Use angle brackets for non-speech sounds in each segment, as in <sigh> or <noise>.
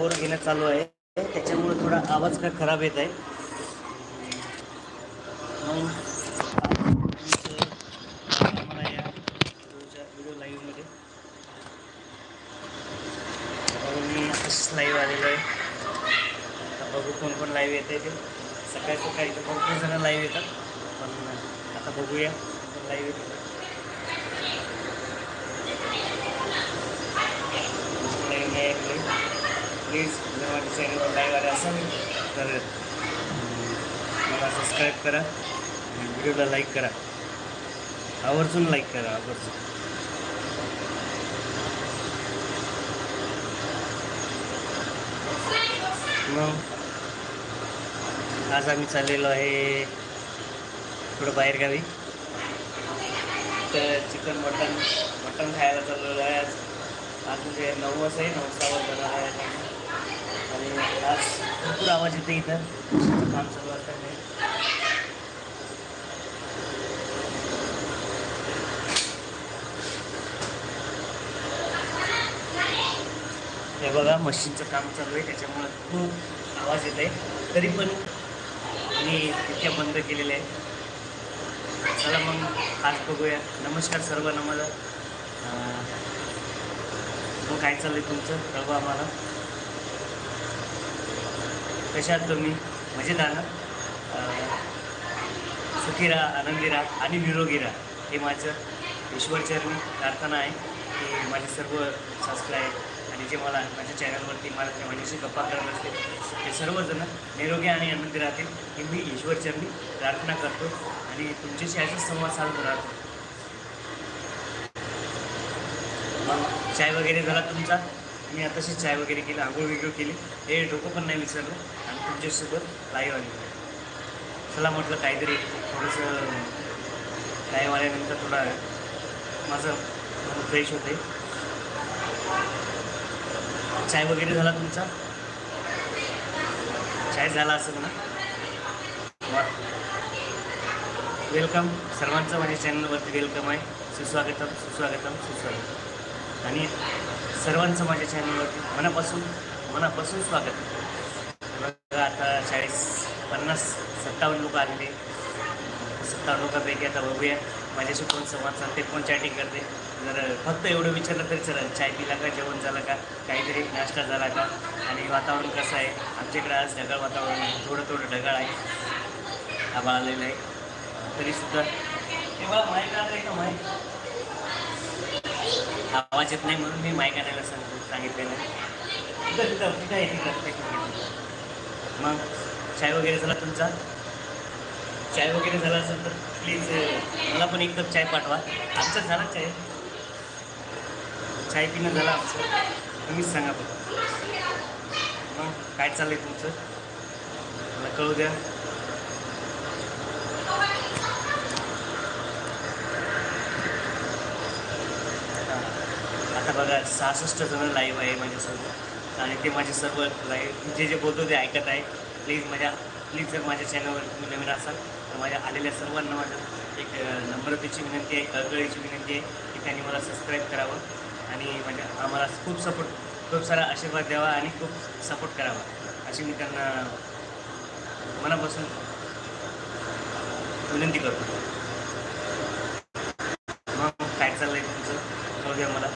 Bore घेणं चालू आहे. त्याच्यामुळे थोडा आवाज काय खराब येत आहे. मग या व्हिडिओ लाईव्हमध्ये मी अशीच लाईव्ह आलेलो आहे. आता बघू कोण कोण लाईव्ह आहे ते. सकाळी सकाळी तर भरपूर जणं लाईव्ह येतात. पण आता बघूया. लाईव्ह येतात नवीन आहे प्लीज जर माझ्या चॅनलवर लाईव्ह आले असाल तर मला सबस्क्राईब करा व्हिडिओला लाईक करा. आवर्जून लाईक करा आवर्जून. मग आज आम्ही चाललेलो आहे थोडं बाहेरगावी. तर चिकन मटन मटन खायला चाललेलो आहे आज. आज म्हणजे नऊ वाजता आहे नऊ सहा वाजता आहे आज भरपूर आवाज येते इथं. काम चालू असताना हे बघा मशीनचं काम चालू आहे त्याच्यामुळं खूप आवाज येत आहे तरी पण मी इतक्या बंद केलेले आहे चला मग आज बघूया. नमस्कार सर्वांना मला मग काय चाललंय तुमचं? कळवा आम्हाला. कशा आहात तुम्ही? मजेत आहात ना? सुखी राहा आनंदी राहा आणि निरोगी राहा. हे माझं ईश्वरचरणी प्रार्थना आहे की माझे सर्व सबस्क्राईब आणि जे मला माझ्या चॅनलवरती मला ते माझ्याशी गप्पा करत असतील ते सर्वजण निरोगी आणि आनंदी राहतील हे मी ईश्वरचरणी प्रार्थना करतो आणि तुमच्याशी असाच संवाद साधत राहतो. मग चाय वगैरे झाला तुमचा? मी आताशी चाय वगैरे केली आंघोळ विघोळ केली. हे डोकं पण नाही विसरलं आणि तुमच्यासोबत लाईव्ह आली चला म्हटलं काहीतरी थोडंसं लाईव्ह आल्यानंतर थोडा माझं मन फ्रेश होते चाय वगैरे झाला तुमचा? चाय झाला असेल ना वा वेलकम सर्वांचं माझ्या चॅनलवरती वेलकम आहे. सुस्वागतम सुस्वागतम सुस्वागतम. आणि सर्वांचं माझ्या चॅनलवरती मनापासून मनापासून स्वागत. बघा आता चाळीस पन्नास सत्तावन्न लोक आलेले. सत्तावन्न लोकांपैकी आता बघूया. माझ्याशी कोण संवाद साधते कोण चॅटिंग करते. जर फक्त एवढं विचारलं तरी चला चाय पिला का जेवण झालं का काहीतरी नाश्ता झाला का आणि वातावरण कसं आहे? आमच्याकडे आज ढगाळ वातावरण आहे. थोडं थोडं ढगाळ आहे. आभाळ आलेलं आहे. तरीसुद्धा तेव्हा माहीत आलं आहे का माहीत आवाज येत नाही म्हणून मी माईक आणायला सांग सांगितलेलं आहे मग चाय वगैरे झाला तुमचा? चाय वगैरे झाला असेल तर प्लीज मला पण एक कप चाय पाठवा. आमचा झाला चाय. चाय पिणं झालं आमचं. तुम्हीच सांगा पण मग काय चाललं आहे तुमचं? मला कळू द्या आता बघा सहासष्ट जण लाईव्ह आहे माझ्यासोबत आणि ते माझे सर्व लाईव्ह जे जे बोलतो ते ऐकत आहे. प्लीज माझ्या प्लीज जर माझ्या चॅनलवर तुम्ही नवीन असाल तर माझ्या आलेल्या सर्वांना माझं एक नम्रतेची विनंती आहे कळकळीची विनंती आहे की त्यांनी मला सबस्क्राईब करावं आणि म्हणजे आम्हाला खूप सपोर्ट खूप सारा आशीर्वाद द्यावा आणि खूप सपोर्ट करावा. अशी मी त्यांना मनापासून विनंती करतो मग काय चाललं आहे तुमचं कळू द्या मला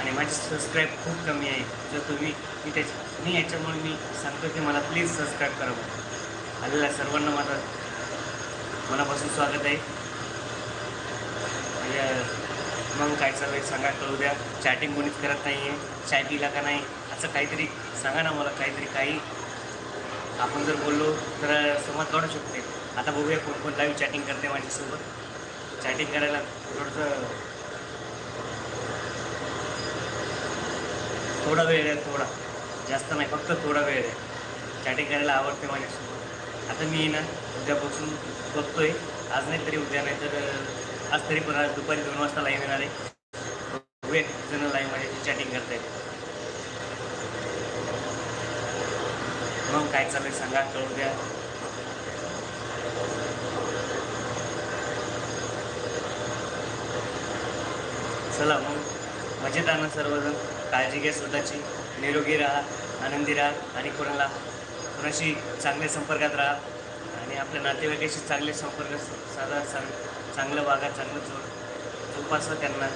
आणि माझे सबस्क्राईब खूप कमी आहे. जर तुम्ही मी त्याच्या मी याच्यामुळे मी सांगतो की मला प्लीज सबस्क्राईब करावं आलेल्या सर्वांना माझं मनापासून स्वागत आहे. म्हणजे मग काय चालू आहे सांगा कळू द्या. चॅटिंग कोणीच करत नाही आहे चाय पिला का नाही? असं काहीतरी सांगा ना मला काहीतरी काही. आपण जर बोललो तर संवाद वाढू शकते. आता बघूया कोण कोण लाईव्ह चॅटिंग करते माझ्यासोबत. चॅटिंग करायला थोडंसं थोडा वेळ आहे थोडा. जास्त नाही फक्त थोडा वेळ आहे. चॅटिंग करायला आवडते माझ्यासोबत आता मी ना उद्यापासून बघतोय. आज नाही तरी उद्या नाही तर आज तरी पण आज दुपारी दोन वाजता लाईव्ह येणार आहे. वेळ जण लाईव्ह माझ्याशी चॅटिंग करतायत. मग काय चाललंय सांगा कळू द्या. चला मग मजेत आणा सर्वजण? काळजी घ्या स्वतःची निरोगी राहा आनंदी राहा आणि कोणाला कोणाशी चांगल्या संपर्कात राहा. आणि आपल्या नातेवाईकाशी चांगले संपर्क साधा चांग चांगलं वागा चांगलं जोड जोपासा त्यांना.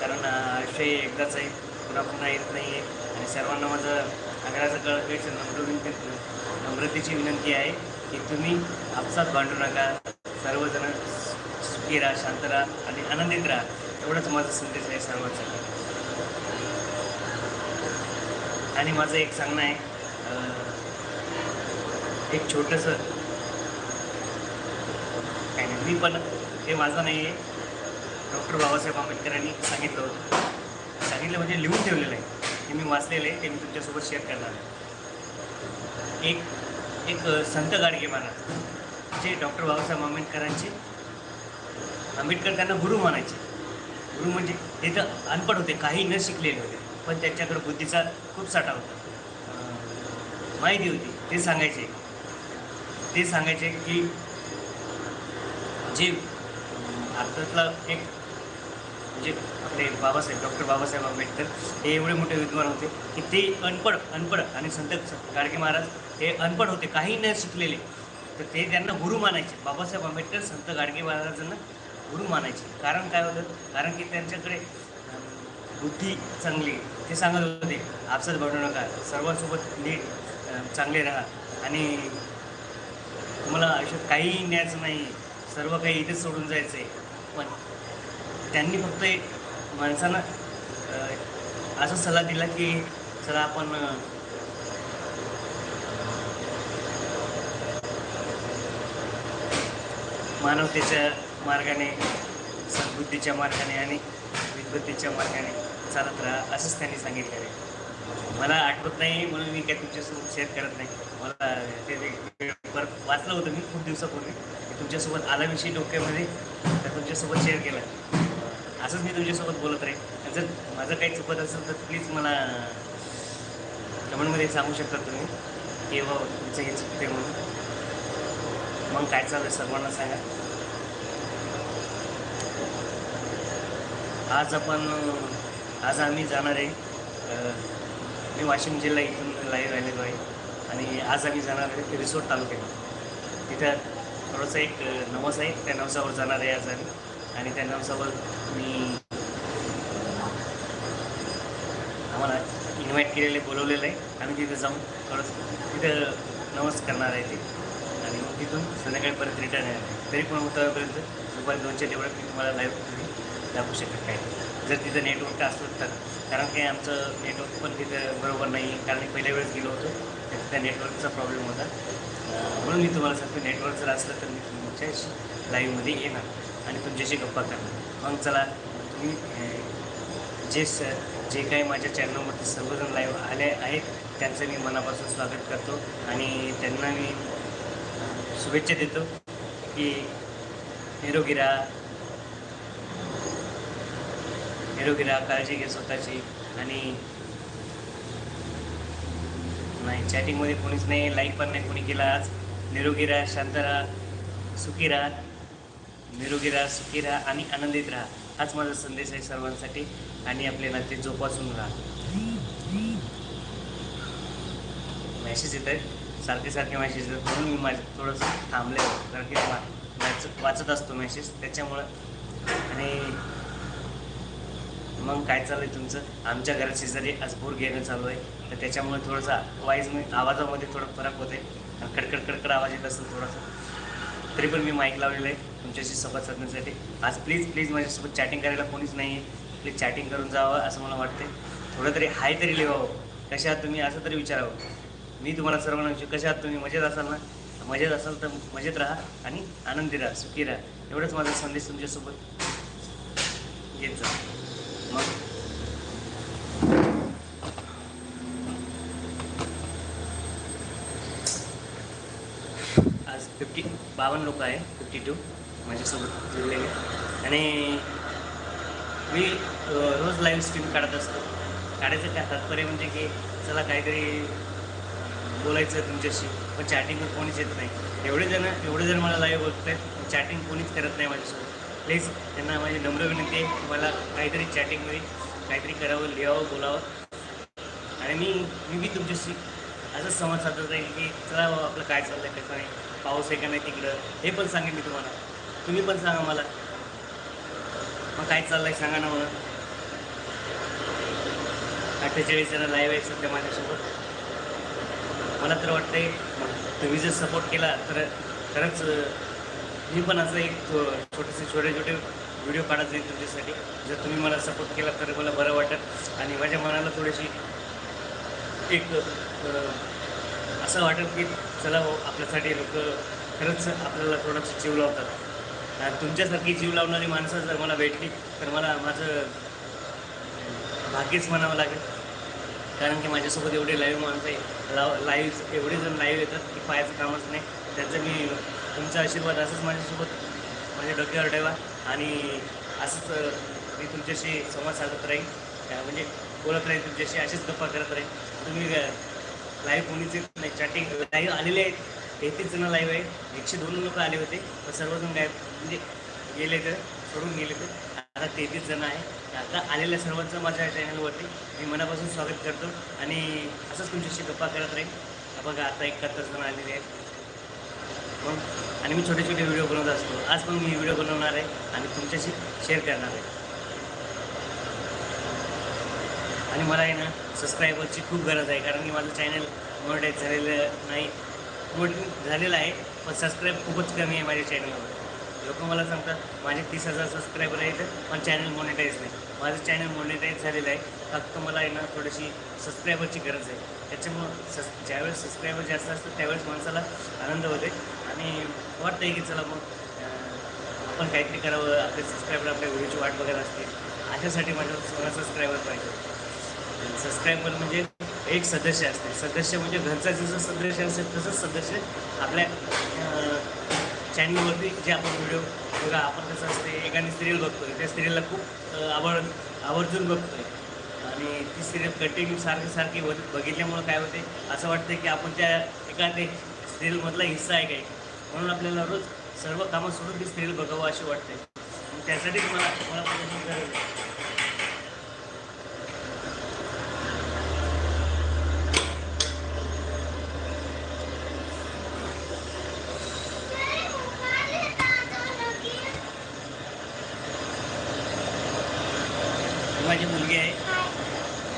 कारण आयुष्य हे एकदाच आहे. पुन्हा पुन्हा येत नाही आहे आणि सर्वांना माझं आग्रहाचं कळकळीचं नम्र विनंती नम्रतेची विनंती आहे की तुम्ही आपसात भांडू नका. सर्वजण सुखी राहा शांत राहा आणि आनंदित राहा. एवढंच माझं संदेश आहे सर्वांसाठी. आणि माझं एक सांगणं आहे एक छोटंसं काय नाही मी पण हे माझं नाही आहे. डॉक्टर बाबासाहेब आंबेडकरांनी सांगितलं होतं. सांगितलं म्हणजे लिहून ठेवलेलं आहे. ते मी वाचलेलं आहे ते मी तुमच्यासोबत शेअर करणार आहे. एक एक संत गाडगे महाराज जे डॉक्टर बाबासाहेब आंबेडकरांचे आंबेडकर त्यांना गुरु मानायचे. गुरु म्हणजे ते तर अनपड होते काही न शिकलेले होते. पण त्यांच्याकडे बुद्धीचा खूप साठा होता. माहिती होती. ते सांगायचे. ते सांगायचे की जे भारतातला एक म्हणजे आपले बाबासाहेब डॉक्टर बाबासाहेब आंबेडकर हे एवढे मोठे विद्वान होते की ते अनपड अनपड आणि संत गाडगे महाराज हे अनपड होते. काही न शिकलेले. तर ते त्यांना गुरु मानायचे. बाबासाहेब आंबेडकर संत गाडगे महाराजांना गुरु मानायचे. कारण काय होतं? कारण की त्यांच्याकडे बुद्धी चांगली ते सांगत होते आपसात बनवू नका सर्वांसोबत नीट चांगले राहा. आणि तुम्हाला आयुष्यात काहीही न्यायचं नाही सर्व काही इथेच सोडून जायचं आहे पण त्यांनी फक्त एक माणसांना असा सल्ला दिला की चला आपण मानवतेच्या मार्गाने सद्बुद्धीच्या मार्गाने आणि विद्वत्तेच्या मार्गाने चालत राहा असंच त्यांनी सांगितलेलं आहे. मला आठवत नाही म्हणून मी काय तुमच्यासोबत शेअर करत नाही. मला ते परत वाचलं होतं मी खूप दिवसापूर्वी तुमच्यासोबत आलाविषयी डोक्यामध्ये तर तुमच्यासोबत शेअर केलं. असंच मी तुमच्यासोबत बोलत राहील जर माझं काही चुकत असेल तर प्लीज मला कमेंटमध्ये सांगू शकता तुम्ही की बाबा तुमचं हे चुकते म्हणून. मग काय चालू आहे सर्वांना सांगा. आज आपण आज आम्ही जाणार आहे. मी वाशिम जिल्हा इथून लाईव्ह राहिलेलो आहे. आणि आज आम्ही जाणार आहे रिसोर्ट तालुक्यात तिथं थोडंसं एक नवस आहे. त्या नवसावर जाणार आहे आज आम्ही. आणि त्या नवसावर मी आम्हाला इन्व्हाइट केलेले बोलवलेलं आहे. आम्ही तिथं जाऊन थोडंसं तिथं नवस करणार आहे ते. आणि मग तिथून संध्याकाळीपर्यंत रिटर्न आहे. तरी पण होतापर्यंत दुपारी दोनच्या देवळात मी तुम्हाला लाईव्ह दाखवू शकत काय जर तिथं नेटवर्क असलं तर कारण काही आमचं नेटवर्क पण तिथं बरोबर नाही. कारण मी पहिल्या वेळेस गेलो होतो तर तिथं नेटवर्कचा प्रॉब्लेम होता. म्हणून मी तुम्हाला सांगतो नेटवर्क जर असलं तर मी तुमच्याशी लाईव्हमध्ये येणार आणि तुमच्याशी गप्पा करणार. मग चला तुम्ही जे स जे काही माझ्या चॅनलवरती सर्वजण लाईव्ह आले आहेत त्यांचं मी मनापासून स्वागत करतो आणि त्यांना मी शुभेच्छा देतो की निरोगी राहा निरोगी राहा काळजी घे स्वतःची. आणि नाही चॅटिंगमध्ये कोणीच नाही लाईक पण नाही कोणी केला आज. निरोगी राहा शांत राहा सुखी राहा. निरोगी राहा सुखी राहा आणि आनंदित राहा. हाच माझा संदेश आहे सर्वांसाठी. आणि आपले नाते जोपासून राहा. मॅसेज येत आहेत सारखे सारखे मॅसेज येतात. म्हणून मी माझं थोडंसं थांबले कारण की वा- वाचत असतो मॅसेज त्याच्यामुळं आणि मग काय चालू आहे तुमचं? आमच्या घरात शेजारी आज घेणं चालू आहे. तर त्याच्यामुळे थोडासा वाईज आवाजामध्ये थोडा फरक होते आणि कडकड कडकड आवाज येत असेल थोडासा. तरी पण मी माईक लावलेलं आहे तुमच्याशी संवाद साधण्यासाठी. आज प्लीज प्लीज माझ्यासोबत चॅटिंग करायला कोणीच नाही आहे प्लीज चॅटिंग करून जावं असं मला वाटते थोडं तरी हाय तरी लिहावं. कशा आहात तुम्ही? असं तरी विचारावं. मी तुम्हाला सर्वांना विचार कशा आहात तुम्ही? मजेत असाल ना? मजेत असाल तर मजेत राहा आणि आनंदी राहा सुखी राहा. एवढंच माझा संदेश तुमच्यासोबत घेत जा आज फिफ्टी बावन्न लोक आहे फिफ्टी टू माझ्यासोबत जुळलेले. आणि मी रोज लाईव्ह स्ट्रीम काढत असतो. काढायचं काय तात्पर्य म्हणजे की चला काहीतरी बोलायचं तुमच्याशी पण चॅटिंग कोणीच येत नाही. एवढे जण एवढे जण मला लाईव्ह बोलत आहेत चॅटिंग कोणीच करत नाही माझ्यासोबत. प्लीज त्यांना माझी नम्र विनंती आहे. मला काहीतरी चॅटिंगमध्ये काहीतरी करावं लिहावं बोलावं. आणि मी मी बी तुमच्याशी असंच संवाद साधत राहील की चला आपलं काय चाललं आहे कसं नाही पाऊस आहे का नाही तिकडं? हे पण सांगेन मी तुम्हाला. तुम्ही पण सांगा मला. मग काय चाललं आहे सांगा ना मला अठ्ठेचाळीस जण लाईव्ह आहे सध्या माझ्यासोबत. मला तर वाटतंय तुम्ही जर सपोर्ट केला तर खरंच मी पण असं एक छोटेसे छोटे छोटे व्हिडिओ काढत जाईल तुमच्यासाठी. जर तुम्ही मला सपोर्ट केला तर मला बरं वाटेल. आणि माझ्या मनाला थोडीशी एक असं वाटेल की चला हो आपल्यासाठी लोक खरंच आपल्याला थोडंसं जीव लावतात. आणि तुमच्यासारखी जीव लावणारी माणसं जर मला भेटली तर मला माझं भाग्यच म्हणावं लागेल. कारण की माझ्यासोबत एवढे लाईव्ह माणसं आहे लाव लाईव्ह एवढे जण लाईव्ह येतात की पाहायचं कामच नाही. त्याचं मी तुमचा आशीर्वाद असंच माझ्यासोबत माझ्या डोक्यावर ठेवा. आणि असंच मी तुमच्याशी संवाद साधत राहीन. म्हणजे बोलत राहीन तुमच्याशी अशीच गप्पा करत राहीन. तुम्ही लाईव्ह कोणीच येत नाही. चॅटिंग लाईव्ह आलेले आहेत. तेहतीस जण लाईव्ह आहे. एकशे दोन लोक आले होते. पण सर्वजण काय म्हणजे गेले तर सोडून गेले तर. आता तेहतीस जण आहे. आता आलेल्या सर्वांचं माझ्या चॅनलवरती मी मनापासून स्वागत करतो. आणि असंच तुमच्याशी गप्पा करत राहीन. बघा आता एकाहत्तर जण आलेले आहेत. मग आणि मी छोटे छोटे व्हिडिओ बनवत असतो. आज पण मी व्हिडिओ बनवणार आहे आणि तुमच्याशी शेअर करणार आहे. आणि मला आहे ना सबस्क्रायबरची खूप गरज आहे. कारण की माझं चॅनल मोनिटाईज झालेलं नाही. मोनिटाईज झालेलं आहे पण सबस्क्राईब खूपच कमी आहे माझ्या चॅनलवर लोक मला सांगतात माझे तीस हजार सबस्क्रायबर आहेत पण चॅनल मोनिटाईज नाही. माझं चॅनल मोनिटाईज झालेलं आहे. फक्त मला आहे ना थोडीशी सबस्क्रायबरची गरज आहे. त्याच्यामुळं सस ज्यावेळेस सबस्क्रायबर जास्त असतात त्यावेळेस माणसाला आनंद होते आणि वाटतं आहे की चला मग आपण काहीतरी करावं आपले सबस्क्रायबर आपल्या व्हिडिओची वाट बघत असतील. अशासाठी माझ्या सोळा सबस्क्रायबर पाहिजे. सबस्क्रायबर म्हणजे एक सदस्य असते. सदस्य म्हणजे घरचा जसं सदस्य असेल तसंच सदस्य आपल्या चॅनलवरती जे आपण व्हिडिओ बघा आपण कसं असते एखादी सिरियल बघतोय त्या सिरियलला खूप आवड आवर्जून बघतोय. आणि ती सिरियल कंटिन्यू सारखी सारखी बघितल्यामुळं काय होते? असं वाटतं की आपण त्या एखाद्या सिरियलमधला हिस्सा आहे काही. म्हणून आपल्याला रोज सर्व कामं सोडून ती स्त्रीला बघावं असे वाटते. मग त्यासाठीच मला मला प्रदर्शन त्याची माझी मुलगी आहे.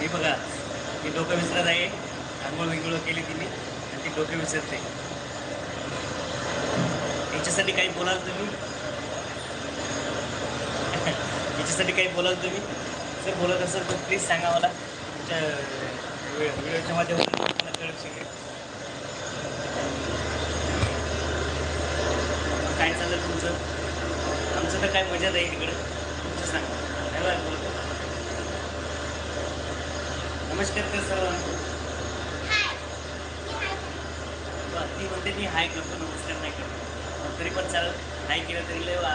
ही बघा ती डोकं विसरत आहे. आंघोळ विंगोळ केली तिने आणि ती डोकं विसरते. याच्यासाठी काही बोलाल तुम्ही? <laughs> याच्यासाठी काही बोलाल तुम्ही? जर बोलत असेल तर प्लीज सांगा मला. तुमच्या व्हि- व्हिडिओच्या माध्यमातून मला कळत शकेल. काय चाललं तुमचं? आमचं तर काय मजा आहे तिकडं तुमचं सांगा. काय बोलतो नमस्कार कर सर्वांना ती म्हणते मी हाय करतो. नमस्कार नाही करतो. तरी पण चालेल नाही केलं तरी लय वा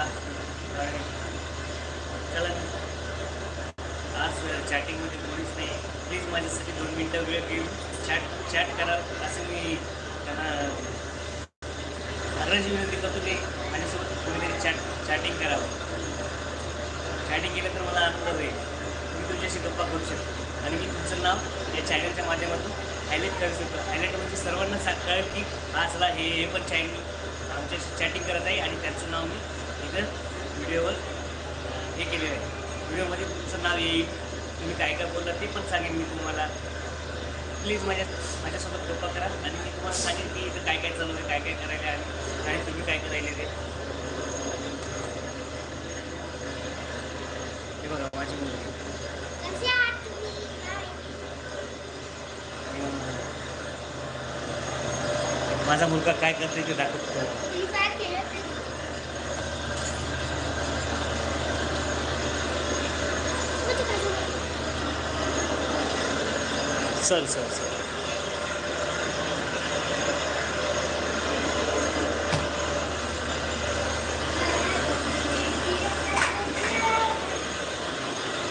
चला आज चॅटिंगमध्ये कोणीच नाही. प्लीज माझ्यासाठी दोन मिनटं वेळ घेऊन चॅट चॅट करा. असं मी त्यांना आग्रहाची विनंती करतो की माझ्यासोबत कोणीतरी चॅट चॅटिंग करावं. चॅटिंग केलं तर मला आनंद होईल. मी तुमच्याशी गप्पा करू शकतो. आणि मी तुमचं नाव या चॅनलच्या माध्यमातून हायलाईट करू शकतो. हायलाईट म्हणजे सर्वांना सा कळेल की हा चला हे हे पण चॅनल आमच्याशी चॅटिंग करत आहे आणि त्यांचं नाव मी इथं व्हिडिओवर हे केलेलं आहे. व्हिडिओमध्ये तुमचं नाव येईल. तुम्ही काय काय बोलला ते पण सांगेन मी तुम्हाला. प्लीज माझ्या माझ्यासोबत गप्पा करा आणि मी तुम्हाला सांगेन की इथं काय काय चालू आहे काय काय करायला आहे आणि तुम्ही काय करायले ते हे बघा माझी मुलगी. माझा मुलगा काय करतोय ते दाखवतो सर सर सर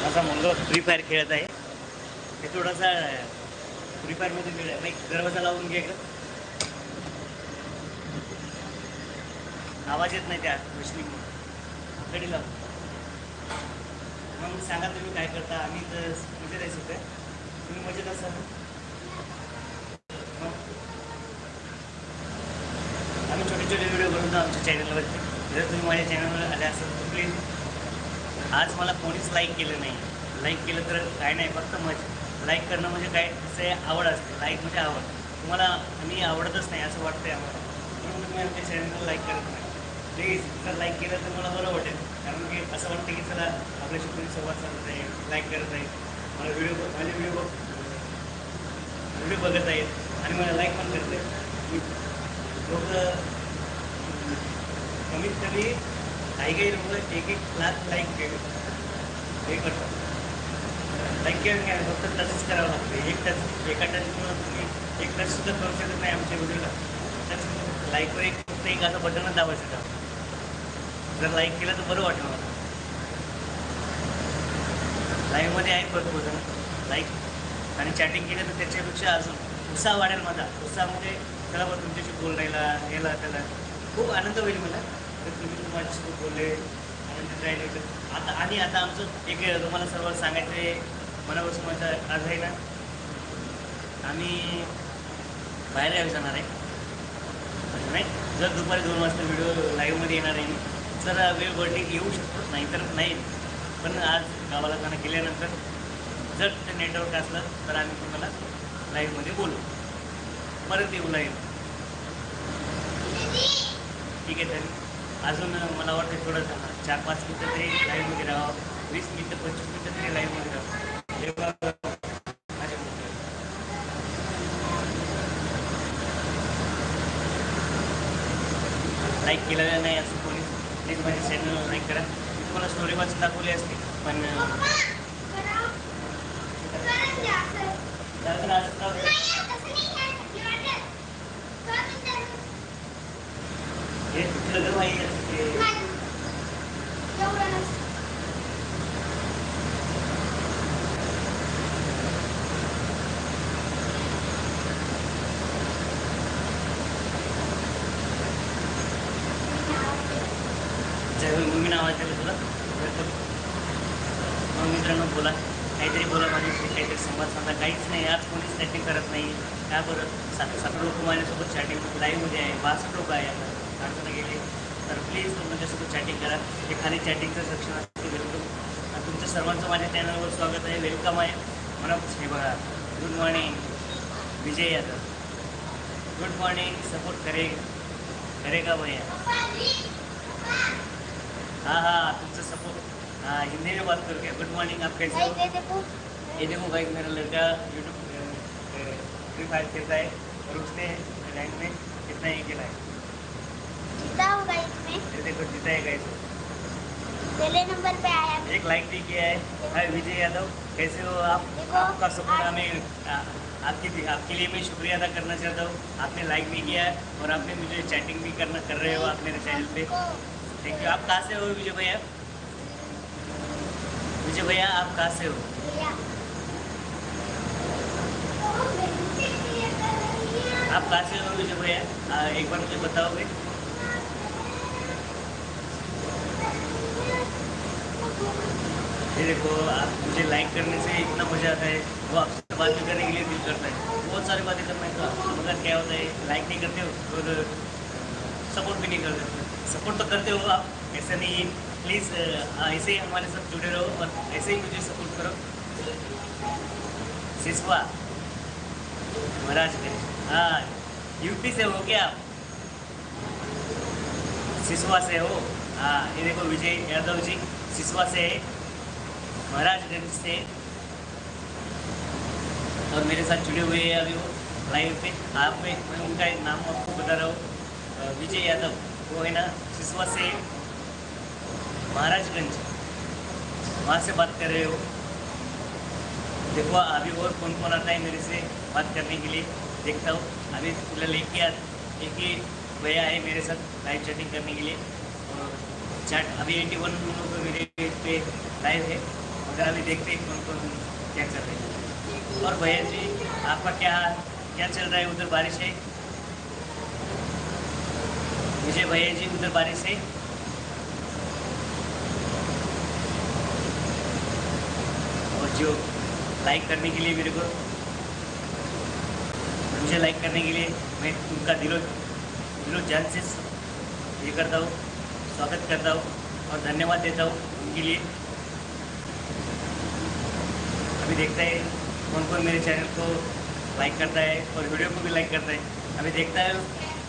माझा मुलगा फ्री फायर खेळत आहे. हे थोडासा फ्री फायरमध्ये बाई दरवाजा लावून घे का आवाज येत नाही त्या मशनीमुळं कडीला मग सांगा तुम्ही काय करता? आम्ही तर मजेत आहे सुद्धा तुम्ही मजेत असाल. आम्ही छोटे छोटे व्हिडिओ करून आमच्या चॅनलवरती जर तुम्ही माझ्या चॅनलवर आले असाल तर प्लीज आज मला कोणीच लाईक केलं नाही. लाईक केलं तर काय नाही फक्त मज. लाईक करणं म्हणजे काय? असे आवड असते. लाईक म्हणजे आवड. तुम्हाला मी आवडतच नाही असं वाटतंय आम्हाला. म्हणून तुम्ही आमच्या चॅनलला लाईक करत नाही. प्लीज जर लाईक केलं तर मला बरं वाटेल. कारण की असं वाटतं की चला आपल्याशी कोणी संवाद साधत आहे लाईक करत आहे मला व्हिडिओ माझे व्हिडिओ व्हिडिओ बघत आहेत. आणि मला लाईक पण करत आहेत. लोक कमीत कमी काही काही लोक एक एक लाख लाईक केले हे करतात लाईक केलं काय फक्त टचच करावं लागतं. एक टच एका टचमुळं तुम्ही एक टच सुद्धा करू शकत नाही आमच्या व्हिडिओला टच लाईकवर एक फक्त एक असं बटनच दाबायचं का जर लाईक केलं तर बरं वाटेल मला. लाईव्हमध्ये आहे भरपूर जण. लाईक आणि चॅटिंग केलं तर त्याच्यापेक्षा अजून उत्साह वाढेल माझा. उत्साह म्हणजे चला बरं तुमच्याशी बोलायला याला त्याला. खूप आनंद होईल मला. तर तुम्ही माझ्यासोबत बोलले आनंदित राहिले. तर आता आणि आता आमचं एक तुम्हाला सर्व सांगायचं मनापासून माझं आज आहे ना. आम्ही बाहेर यायला जाणार आहे. नाही जर दुपारी दोन वाजता व्हिडिओ लाईव्हमध्ये येणार आहे मी. जर वेळ वर्डिंग येऊ शकतो नाही तर नाही. पण आज गावाला जाणं गेल्यानंतर जर नेटवर्क असलं तर आम्ही तुम्हाला लाईव्हमध्ये बोलू. परत येऊ लाईव्ह ठीक आहे तर. अजून मला वाटतं थोडं चार पाच मिनटं तरी लाईव्हमध्ये राहावं. वीस मिनटं पंचवीस मिनटं तरी लाईव्हमध्ये राहावं. तेव्हा लाईक केलेलं नाही. माझी कोणी प्लीज लाईक करा तुम्हाला स्टोरी वाचून दाखवली असते. पण अं, दादा, असं का- हे तुला जर माहिती असेल ते- ज्यावेळी मम्मी नाव आहे तुला तर मग मित्रांनो बोला काहीतरी बोला माझ्याशी काहीतरी संवाद साधा काहीच नाही आज कोणीच चॅटिंग करत नाही काय बरं? सात सात लोक माझ्यासोबत चॅटिंग लाईव्हमध्ये आहे बासष्ट लोक आहे. आता गेले. तर प्लीज माझ्यासोबत चॅटिंग करा. हे खाली चॅटिंगचं सेक्शन असते वेलकम आणि तुमच्या सर्वांचं माझ्या चॅनलवर स्वागत आहे. वेलकम आहे. मनापासून हे बघा. Good morning Vijay Yadav. Good morning support करे करेगा भैया? हाँ हाँ तुमसे सपोर्ट हाँ हिंदी में बात करके गुड मॉर्निंग आप कैसे हो? ये देखो भाई मेरा लड़का यूट्यूब फ्री फायर खेलता है और उसने रैंक में कितना ही खेला है। ये देखो जीता है कैसे पहले नंबर पे आया एक लाइक भी किया है। हाय विजय यादव कैसे हो आप? आपका सपोर्ट हमें आपके आपके लिए मैं शुक्रिया अदा करना चाहता हूँ। आपने लाइक भी किया है और आपने मुझे चैटिंग भी करना कर रहे हो आप मेरे चैनल पे। थैंक यू आप कहाँ से हो विजय भैया? विजय भैया आप कहाँ से हो? आप कहाँ से हो? भैया आ, एक बार मुझे बताओगे? देखो आप मुझे लाइक करने से इतना मज़ा आता है वो आपसे बात भी करने के लिए दिल करता है। बहुत सारी बातें करना है तो मगर क्या होता है लाइक नहीं करते हो तो सपोर्ट भी नहीं करते सपोर्ट तो करते हो आप ऐसा नहीं है। प्लीज़ ऐसे ही हमारे साथ जुड़े रहो और ऐसे ही मुझे सपोर्ट करो। सिसवा महाराजगंज हाँ यूपी से हो क्या आप सिसवा से हो। हाँ ये देखो विजय यादव जी, सिसवा से महाराजगंज से। और मेरे साथ जुड़े हुए हैं अभी वो लाइव पे। आप में, मैं उनका एक नाम आपको बता रहा हूँ विजय यादव। वो है ना, सिसवा से महाराजगंज। वहाँ से बात कर रहे हो। देखो, अभी और कौन कौन आता है मेरे से? बात करने के लिए देखता हूँ। अभी फ़िलहाल एक आद- एक ही भैया है मेरे साथ लाइव चैटिंग करने के लिए। और चैट अभी एटी वन लोग मेरे पे लाइव है। मगर अभी देखते हैं कौन कौन क्या कर रहे हैं। और भैया जी, आपका क्या क्या चल रहा है? उधर बारिश है? विजय भैया जी, उधर बारिश है। और जो लाइक करने के लिए मेरे को मुझे लाइक करने के लिए मैं उनका दिलो दिलो जान से ये करता हूँ, स्वागत करता हूँ और धन्यवाद देता हूँ उनके लिए। अभी देखते हैं कौन कौन मेरे चैनल को लाइक करता है और वीडियो को भी लाइक करता है। अभी देखता है,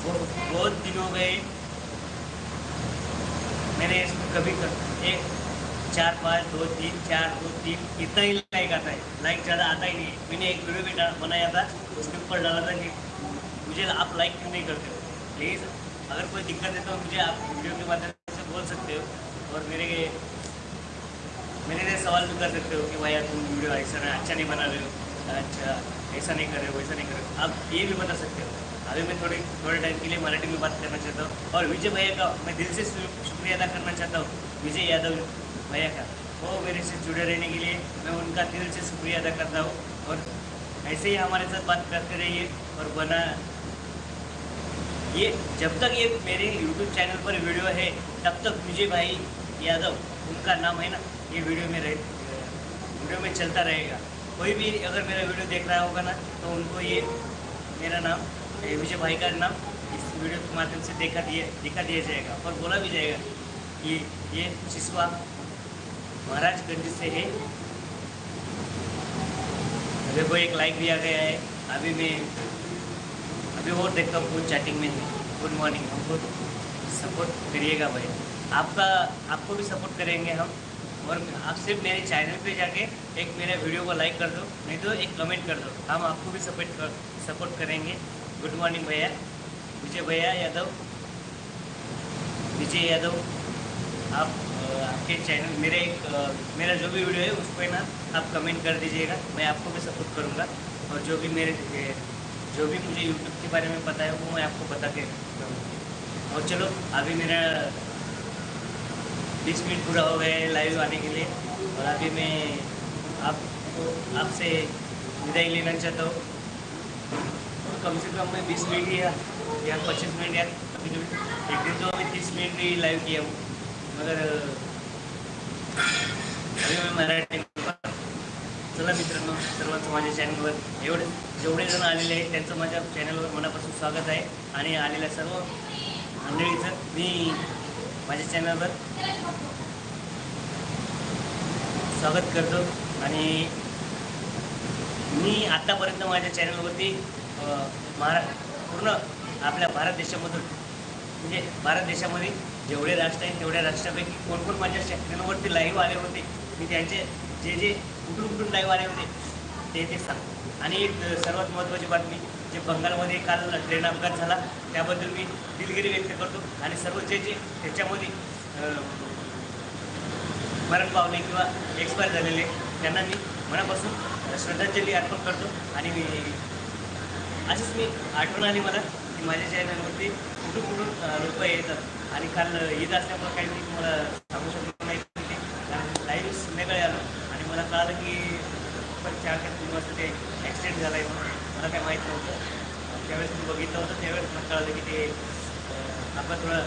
वो बहुत दिन हो गए। मैंने इसको कभी कर- एक चार पाँच दो तीन चार दो तीन इतना ही लाइक आता है लाइक ज़्यादा आता ही नहीं मैंने एक वीडियो भी बनाया था उसके ऊपर डाला था कि मुझे आप लाइक क्यों नहीं करते? हो प्लीज़ अगर कोई दिक्कत है तो मुझे आप वीडियो के माध्यम से बोल सकते हो और मेरे मेरे लिए सवाल भी कर सकते हो कि भैया तुम वीडियो ऐसा नहीं अच्छा नहीं बना रहे हो। अच्छा ऐसा नहीं कर रहे हो वैसा नहीं कर रहे हो। आप ये भी बता सकते हो। अभी मैं थोड़ी थोड़े टाइम के लिए मराठी में बात करना चाहता हूँ। और विजय भैया का मैं दिल से शुक्रिया अदा करना चाहता हूँ। विजय यादव भैया का। वो मेरे से जुड़े रहने के लिए मैं उनका दिल से शुक्रिया अदा करता हूँ और ऐसे ही हमारे साथ बात करते रहिए और बना ये जब तक ये मेरे यूट्यूब चैनल पर वीडियो है, तब तक विजय भाई यादव, उनका नाम है ना, ये वीडियो में रह वीडियो में चलता रहेगा। कोई भी अगर मेरा वीडियो देख रहा होगा ना तो उनको ये मेरा नाम विजय भाई का नाम इस वीडियो के माध्यम से देखा दिया दिखा दिया जाएगा और बोला भी जाएगा कि ये सिसवा महाराजगंज से है। मेरे को एक लाइक दिया गया है। अभी मैं, अभी और देखता हूँ कुछ चैटिंग में गुड मॉर्निंग हमको सपोर्ट करिएगा भाई। आपका, आपको भी सपोर्ट करेंगे हम। और आप सिर्फ़ मेरे चैनल पे जाके एक मेरे वीडियो को लाइक कर दो, नहीं तो एक कमेंट कर दो। हम आपको भी सपोर्ट कर सपोर्ट करेंगे। गुड मॉर्निंग भैया। विजय भैया यादव। विजय यादव, आप आपके चैनल मेरे एक मेरा जो भी वीडियो है उस पर ना आप कमेंट कर दीजिएगा। मैं आपको भी सपोर्ट करूँगा। और जो भी मेरे जो भी मुझे यूट्यूब के बारे में पता है वो मैं आपको बता के और चलो अभी मेरा बीस मिनट पूरा हो गया है लाइव आने के लिए। और अभी मैं आपको आपसे विदाई लेना चाहता हूँ। और कम से कम मैं बीस मिनट या, या पच्चीस मिनट या एक दिन तो मैं तीस मिनट भी लाइव किया हूँ। मगर अभी मराठी चला मित्रांनो सर्वांचं माझ्या चॅनलवर एवढे जेवढे जण आलेले आहेत त्यांचं माझ्या चॅनलवर मनापासून स्वागत आहे. आणि आलेल्या सर्व मंडळीचं मी माझ्या चॅनलवर स्वागत करतो. आणि मी आत्तापर्यंत माझ्या चॅनलवरती महारा पूर्ण आपल्या भारत देशामधून म्हणजे भारत देशामध्ये जेवढे राष्ट्र आहेत तेवढ्या राष्ट्रापैकी कोण कोण माझ्या चॅनलवरती लाईव्ह आले होते मी त्यांचे जे जे कुठून कुठून लाईव्ह आले होते ते ते सांग आणि एक सर्वात महत्त्वाची बातमी जे बंगालमध्ये काल ट्रेन अपघात झाला त्याबद्दल मी दिलगिरी व्यक्त करतो. आणि सर्व जे जे त्याच्यामध्ये मरण पावले किंवा एक्सपायर झालेले त्यांना मी मनापासून श्रद्धांजली अर्पण करतो. आणि मी अशीच मी आठवण आली मला की माझ्या चॅनलवरती कुठून कुठून लोक येतात. आणि काल ईद असल्यामुळे काही मी तुम्हाला सांगू शकलो नाही. कारण लाईव्ह संध्याकाळी आलो आणि मला कळालं की पण चार ते तीन वाजता ते ॲक्सिडेंट झाला आहे म्हणून मला काय माहीत नव्हतं. त्यावेळेस मी बघितलं होतं त्यावेळेस मला कळालं की ते आपण थोडं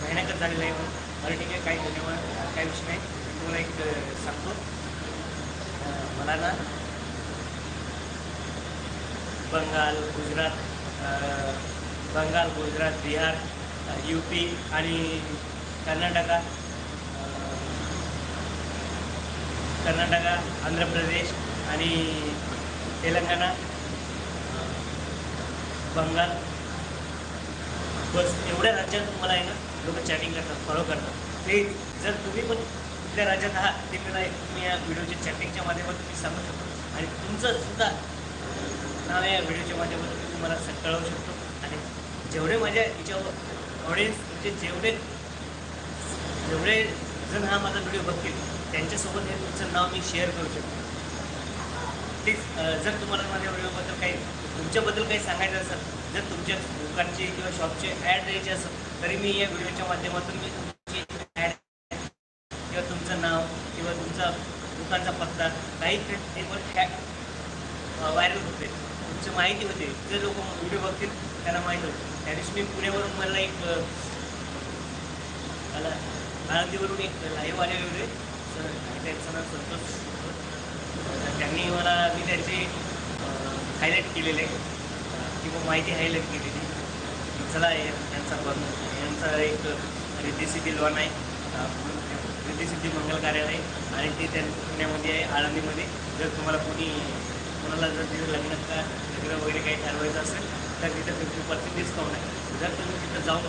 भयानकच झालेलं आहे म्हणून. बरं ठीक आहे काही धन्यवाद काही विषय नाही. तुम्हाला एक सांगतो. मला ना बंगाल गुजरात बंगाल गुजरात बिहार यू पी आणि कर्नाटका कर्नाटका आंध्र प्रदेश आणि तेलंगणा बंगाल. बस एवढ्या राज्यात तुम्हाला आहे ना लोक चॅटिंग करतात फॉलो करतात. ते जर तुम्ही पण कुठल्या राज्यात आहात ते मला तुम्ही या व्हिडिओच्या चॅटिंगच्या माध्यमातून तुम्ही सांगू शकतो. आणि तुमचं सुद्धा नाव या व्हिडिओच्या माध्यमातून मी तुम्हाला कळवू शकतो. आणि जेवढे माझ्या याच्यावर ऑडियन्स म्हणजे जेवढे जेवढे जण हा माझा व्हिडिओ बघतील त्यांच्यासोबत हे तुमचं नाव मी शेअर करू शकतो. प्लीज जर तुम्हाला माझ्या व्हिडिओबद्दल काही तुमच्याबद्दल काही सांगायचं असेल जर तुमच्या दुकानची किंवा शॉपची ॲड द्यायची असेल तरी मी या व्हिडिओच्या माध्यमातून मी तुमची ॲड किंवा तुमचं नाव किंवा तुमचा दुकानचा पत्ता काही ॲड व्हायरल होते तुमची माहिती होते जे लोक व्हिडिओ बघतील त्यांना माहीत होते त्या दिवशी मी पुण्यावरून मला एक अं, मला आळंदीवरून एक लाईव्ह आलेले होते सर त्यांचं नाव संतोष तर त्यांनी मला मी त्यांचे हायलाईट केलेले अं, किंवा माहिती हायलाईट केलेली चला या- यांचा बन यांचा एक रिद्धिसिद्धी आहे अं, मंगल कार्यालय आणि ते त्या पुण्यामध्ये आहे आळंदीमध्ये. जर तुम्हाला कोणी कोणाला जर तिथे लग्न का लग्न वगैरे काही ठरवायचं असेल तर तिथं फिफ्टी पर्सेंट डिस्काउंट आहे. जर तुम्ही तिथं जाऊन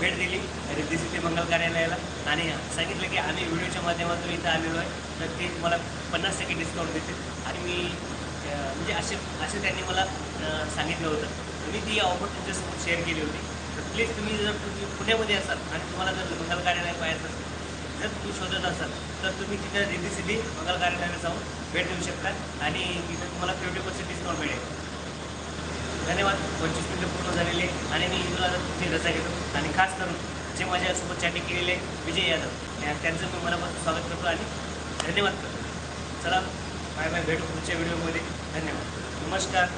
भेट दिली रिद्धिसिद्धी मंगल कार्यालयाला आणि सांगितलं की आम्ही व्हिडिओच्या माध्यमातून इथं आलेलो आहे तर ते तुम्हाला पन्नास टक्के डिस्काउंट देतील. आणि मी म्हणजे असे असे त्यांनी मला सांगितलं होतं. मी ती ऑफर तुमच्यासोबत शेअर केली होती. तर प्लीज तुम्ही जर तुम्ही पुण्यामध्ये असाल आणि तुम्हाला जर मंगल कार्यालय पाहायचं असेल जर तुम्ही शोधत असाल तर तुम्ही तिथं रिद्धिसिद्धी मंगल कार्यालयाला जाऊन भेट देऊ शकता आणि तिथं तुम्हाला फिफ्टी पर्सेंट डिस्काउंट मिळेल. धन्यवाद. पंचवीस मिनिटं पूर्ण झालेले आणि मी इंदुला तुमची रजा घेतो. आणि खास करून जे माझ्यासोबत चॅटिंग केलेले विजय यादव या- त्यांचं मी मनापासून स्वागत करतो आणि धन्यवाद करतो. चला बाय बाय भेटू पुढच्या व्हिडिओमध्ये धन्यवाद. नमस्कार.